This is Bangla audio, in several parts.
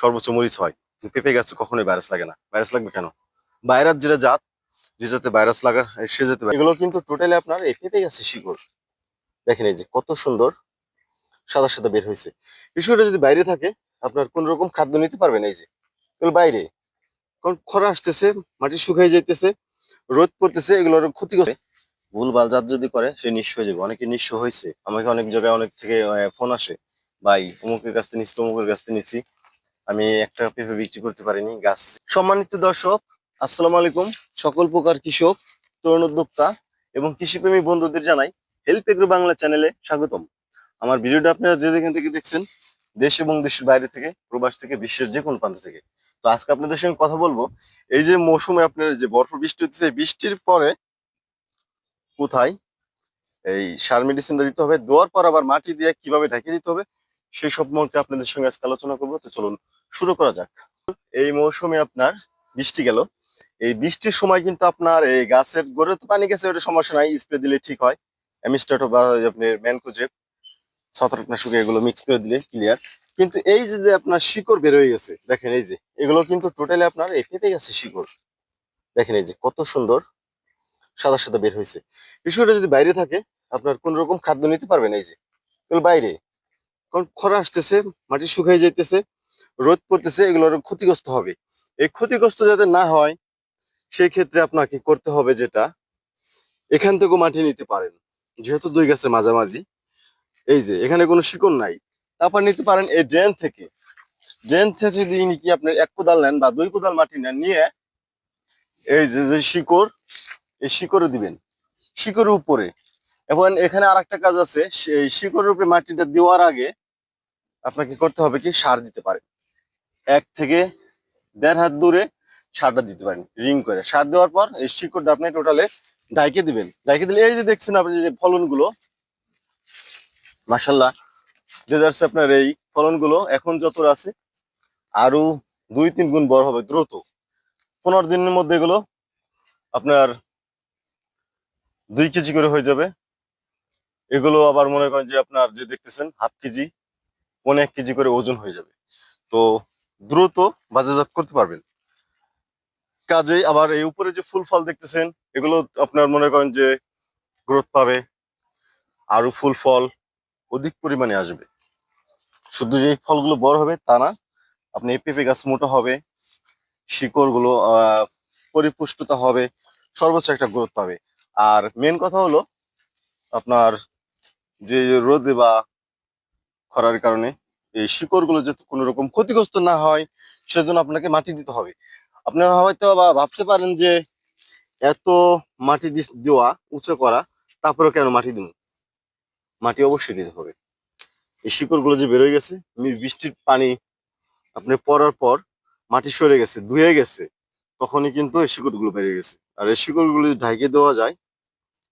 সর্বোচ্চ মরিচ হয়। পেঁপে গাছে কখনোই ভাইরাস লাগে না। ভাইরাস লাগবে কেন? ভাইরাস যেটা জাত, যে যাতে ভাইরাস লাগার, সে যেতে পারে এগুলো কিন্তু টোটালি আপনার এই পেঁপে গাছের শিকড়। দেখেন এই যে কত সুন্দর সাদা সাদা বের হয়েছে। বিষয়টা যদি বাইরে থাকে, আপনার কোন রকম খাদ্য নিতে পারবেন এই যে। এগুলো বাইরে। কারণ খরা আসতেছে, মাটি শুকাই যাইতেছে, রোদ পড়তেছে, এগুলোর ক্ষতি করে ভুল ভালো জাত যদি করে, সে নিঃস্ব হয়ে যাবে। অনেকে নিঃস্ব হয়েছে। আমাকে অনেক জায়গায় অনেক থেকে ফোন আসে, ভাই, অমুকের কাছ থেকে নিচ্ছি, তমুকের কাছ থেকে নিচ্ছি। আমি একটা পেঁপে বিক্রি করতে পারিনি, গাছ। সম্মানিত দর্শক, আসসালামু আলাইকুম। সকল প্রকার কৃষক, তরুণ উদ্যোক্তা এবং কৃষিপ্রেমী বন্ধুদের জানাই হেল্প এগ্রো বাংলা চ্যানেলে স্বাগতম। আমার ভিডিওটা আপনারা যে যেখান থেকে দেখছেন, দেশ এবং দেশের বাইরে থেকে, প্রবাস থেকে, বিশ্বের যে কোনো প্রান্ত থেকে। তো আজকে আপনাদের সঙ্গে কথা বলব, এই যে মৌসুমে আপনার যে বরফ বৃষ্টি হচ্ছে বৃষ্টির পরে কোথায় এই সার মেডিসিনটা দিতে হবে, দেওয়ার পর আবার মাটি দিয়ে কীভাবে ঢেকে দিতে হবে, সেই সম্পর্কে আপনাদের সঙ্গে আজকে আলোচনা করব। তো চলুন শুরু করা যাক। এই মৌসুমে আপনার বৃষ্টি গেল। এই বৃষ্টির সময় কিন্তু আপনার এই গাছের গোড়ে তো পানি গেছে, ওটা সমস্যা নাই স্প্রে দিলে ঠিক হয়। অ্যামিস্টাটো বা আপনার ম্যানকোজেব, ছত্রাকনাশক, এগুলো মিক্স করে দিলে ক্লিয়ার কিন্তু এই যে আপনার শিকড় বের হয়ে গেছে, দেখেন এই যে, এগুলো কিন্তু টোটালি আপনার এই পেঁপে গাছের শিকড়। দেখেন এই যে, কত সুন্দর সাদা সাদা বের হয়েছে। বিষয়টা যদি বাইরে থাকে, আপনার কোন রকম খাদ্য নিতে পারবেন এই যে। বাইরে। কারণ খরা আসতেছে, মাটি শুকাই যাইতেছে রোদ পড়তেছে, এগুলোর ক্ষতিগ্রস্ত হবে। এই ক্ষতিগ্রস্ত যাতে না হয়, সেই ক্ষেত্রে আপনাকে করতে হবে যেটা, এখান থেকেও মাটি নিতে পারেন। যেহেতু দুই গাছের মাঝামাঝি, এই যে, এখানে কোনো শিকড় নাই। তারপর নিতে পারেন এই ড্রেন থেকে। ড্রেন থেকে যদি কি আপনার এক কোদাল নেন বা দুই কোদাল মাটি নেন, নিয়ে এই যে যে শিকড়, এই শিকড়ও দিবেন। শিকড়ের উপরে। এবং এখানে আর একটা কাজ আছে, সেই শিকড়ের উপরে মাটিটা দেওয়ার আগে আপনাকে করতে হবে কি, সার দিতে পারেন। এক থেকে দেড় হাত দূরে সারটা দিতে পারেন, রিং করে। সার দেওয়ার পর এই শিকড়টা আপনি টোটালে ঢাইকে দিবেন। ঢাইকে দিলে এই যে দেখছেন আপনি যে ফলনগুলো মাসাল্লাহ যে যাচ্ছে আপনার এই ফলনগুলো এখন যত আছে আরও দুই তিন গুণ বড় হবে দ্রুত। পনেরো দিনের মধ্যে এগুলো আপনার দুই কেজি করে হয়ে যাবে। এগুলো আবার মনে করেন যে আপনার যে দেখতেছেন, হাফ কেজি এক কেজি করে ওজন হয়ে যাবে। তো দ্রুত বাজারজাত করতে পারবেন। কাজেই আবার এই উপরে যে ফুল ফল দেখতেছেন, এগুলো আপনার মনে করেন যে গ্রোথ পাবে আরও ফুল ফল অধিক পরিমাণে আসবে। শুধু যে ফলগুলো বড় হবে তা না, আপনি এই পেঁপে গাছ মোটা হবে, শিকড়গুলো পরিপুষ্টতা হবে, সর্বোচ্চ একটা গ্রোথ পাবে। আর মেন কথা হলো, আপনার যে রোদে বা খরার কারণে এই শিকড়গুলো যাতে কোনো রকম ক্ষতিগ্রস্ত না হয়, সেজন্য আপনাকে মাটি দিতে হবে। আপনারা হয়তো বা ভাবতে পারেন যে, এত মাটি দেওয়া, উঁচু করা, তারপরেও কেন মাটি দিব? মাটি অবশ্যই দিতে হবে। এই শিকড়গুলো যে বেরোয় গেছে বৃষ্টির পানি আপনি পড়ার পর মাটি সরে গেছে, ধুয়ে গেছে, তখনই কিন্তু এই শিকড়গুলো বেরিয়ে গেছে। আর এই শিকড়গুলো যদি ঢাইকে দেওয়া যায়,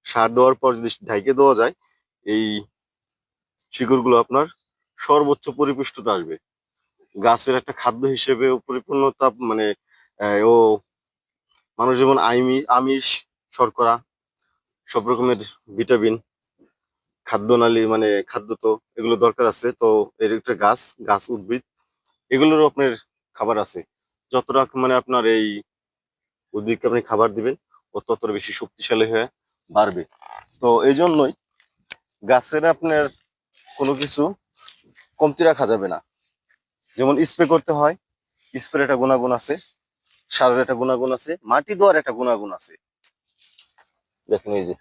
সার দেওয়ার পর যদি ঢাইকে দেওয়া যায়, এই শিকড়গুলো আপনার সর্বোচ্চ পরিপুষ্টতা আসবে। গাছের একটা খাদ্য হিসেবে পরিপূর্ণতা মানে ও মানুষ যেমন আমিষ, শর্করা, সব রকমের ভিটামিন, খাদ্যনালী মানে খাদ্য তো এগুলো দরকার আছে। তো এর একটা গাছ গাছ উদ্ভিদ, এগুলোরও আপনার খাবার আছে। যতটা মানে আপনার এই উদ্ভিদকে আপনি খাবার দিবেন, ও ততটা বেশি শক্তিশালী হয়ে বাড়বে। তো এই জন্যই গাছের আপনার কোনো কিছু কমতি রাখা যাবে না। যেমন স্প্রে করতে হয় স্প্রে একটা গুণাগুণ আছে, সারের একটা গুণাগুণ আছে, মাটি দেওয়ার একটা গুণাগুণ আছে। দেখেন এই যে,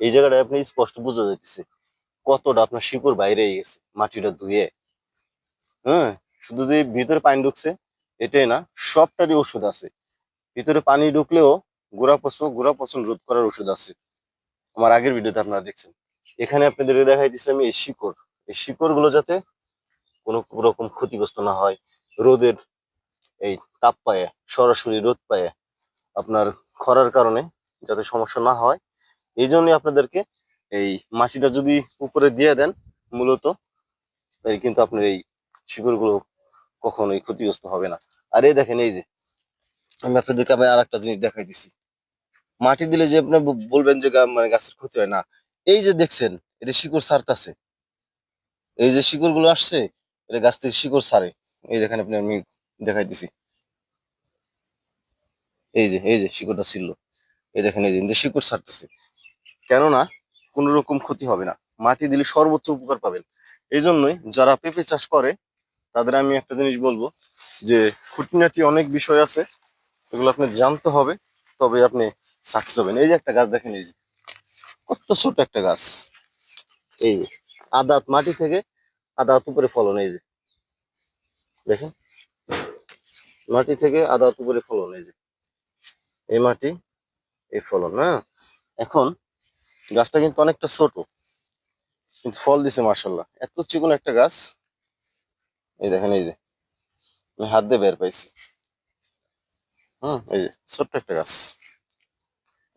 এই জায়গাটায় আপনি স্পষ্ট বোঝা যাইতেছে কতটা আপনার শিকড় বাইরে গেছে মাটিটা ধুয়ে। হ্যাঁ শুধু যে ভিতরে পানি ঢুকছে, এটাই না, সবটারই ওষুধ আছে। ভিতরে পানি ঢুকলেও গোড়া পচন গোড়া পচন রোধ করার ওষুধ আছে। আমার আগের ভিডিওতে আপনারা দেখছেন। এখানে আপনাদের দেখাই দিচ্ছি আমি এই শিকড়। এই শিকড়গুলো যাতে কোনো রকম ক্ষতিগ্রস্ত না হয়। রোদের এই তাপ পায়ে, সরাসরি রোদ পায়ে আপনার খরার কারণে যাতে সমস্যা না হয়, এই জন্যই আপনাদেরকে এই মাটিটা যদি উপরে দিয়ে দেন মূলত তাই কিন্তু আপনার এই শিকড়গুলো কখনোই ক্ষতিগ্রস্ত হবে না। আর এই দেখেন, এই যে আমি আপনাদেরকে আমি আর একটা জিনিস দেখাই দিছি। মাটি দিলে যে আপনি বলবেন যে মানে গাছের ক্ষতি হয় না। এই যে দেখছেন, এটা শিকড় ছাড়তাছে। এই যে শিকড়গুলো আসছে এটা গাছ থেকে শিকড় ছাড়ে এই দেখেন আপনি আমি দেখাই দিছি এই যে এই যে শিকড়টা ছিল। এই দেখেন, এই যে শিকড় ছাড়তেছে কেননা কোন রকম ক্ষতি হবে না। মাটি দিলে সর্বোচ্চ উপকার পাবেন। এই জন্যই যারা পেঁপে চাষ করে, তাদের আমি একটা জিনিস বলব যে, খুঁটিনাটি অনেক বিষয় আছে। এগুলো আপনি জানতে হবে, তবে আপনি সাকসেস হবেন। এই যে একটা গাছ দেখেন, এই যে। কত ছোট একটা গাছ। এই আদাত মাটি থেকে আদাত উপরে ফলন, এই যে। দেখেন? মাটি থেকে আদাত উপরে ফলন, এই যে। এই মাটি, এই ফলন হ্যাঁ? এখন গাছটা কিন্তু অনেকটা ছোট, কিন্তু ফল দিছে মার্শাল্লাহ এত চিকন একটা গাছ। এই দেখেন, এই যে। আমি হাত দিয়ে বের পাইছি। হুম, এই যে, ছোট্ট একটা গাছ।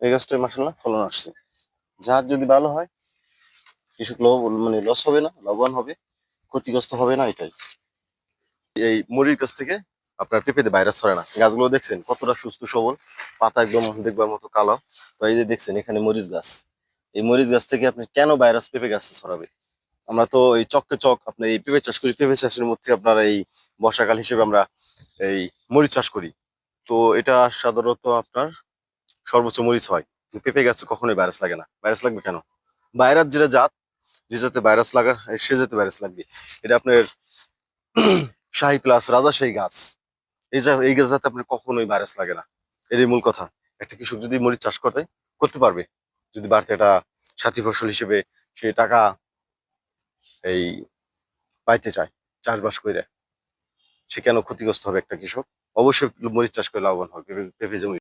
এই গাছটা মার্শাল্লাহ ফলন আসছে। জাত যদি ভালো হয়, কৃষক লাভ মানে লস হবে না, লাভবান হবে। ক্ষতিগ্রস্ত হবে না এটাই। এই মরিচ গাছ থেকে আপনার পেঁপেতে ভাইরাস ছড়ে না। গাছগুলো দেখছেন, কতটা সুস্থ সবল, পাতা একদম দেখবার মতো কালো। তো এই যে দেখছেন, এখানে মরিচ গাছ। এই মরিচ গাছ থেকে আপনি কেন ভাইরাস পেঁপে গাছে ছড়াবে? আমরা তো এই চককে চক আপনার এই পেঁপে চাষ করি, পেঁপে চাষের মধ্যে আপনার এই বর্ষাকাল হিসেবে আমরা এই মরিচ চাষ করি। তো এটা সাধারণত আপনার সর্বোচ্চ মরিচ হয়। পেঁপে গাছে কখনোই ভাইরাস লাগে না। ভাইরাস লাগবে কেন? ভাইরাস যেটা জাত যে যাতে ভাইরাস লাগার সে যাতে ভাইরাস লাগবে। এটা আপনার শাহী প্লাস রাজাশাহী গাছ। এই এই গাছ যাতে আপনার কখনোই ভাইরাস লাগে না। এরই মূল কথা। একটা কৃষক যদি মরিচ চাষ করতে করতে পারবে। যদি বাড়তে একটা সাথী ফসল হিসেবে সে টাকা এই পাইতে চায়, চাষবাস করে সে কেন ক্ষতিগ্রস্ত হবে একটা কৃষক? অবশ্যই মরিচ চাষ করে লাভবান হবে পেঁপে জমি